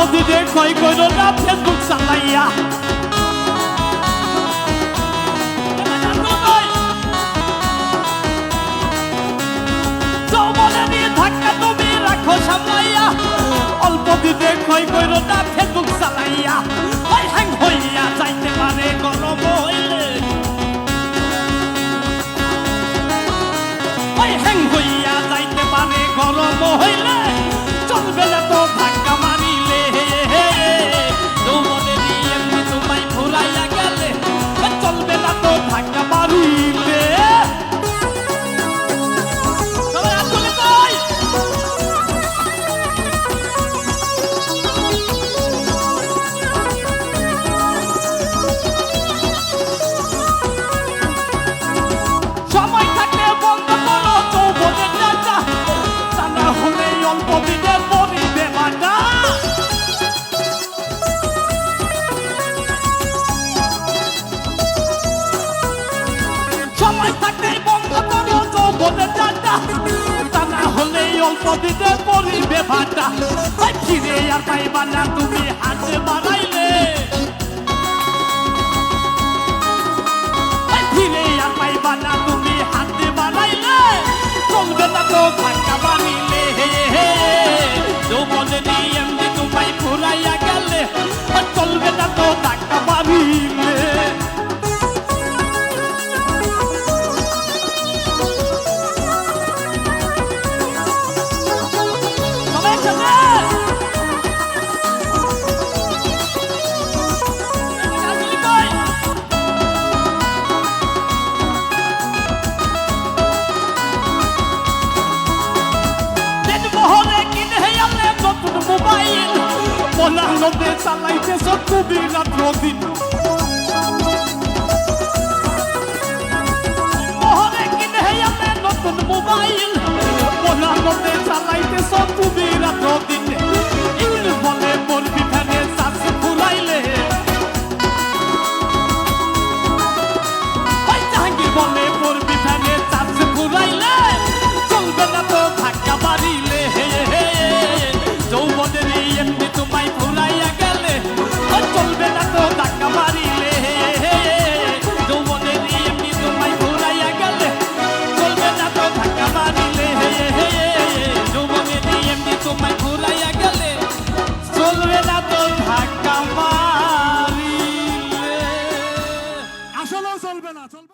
বন্ধুদের ক্ষয় করো না ফেসবুক চালাইয়া সামলাইয়া। অল্প দিতে ক্ষয় করো না ফেসবুক চালাইয়া হয় হ্যাং হইয়া যাইতে পারে, গরম হইলে। হয় হ্যাং হইয়া যাইতে পারে, গরম হইলে। অল্প দিতে পড়িবে ভাটা। ফিরে আর পাইবা না তুমি হাতে বাড়াইলে Solange on est à l'aïté, je trouve la blondine ধাক্কা মারিলে। আসলেও চলবে না চলবে।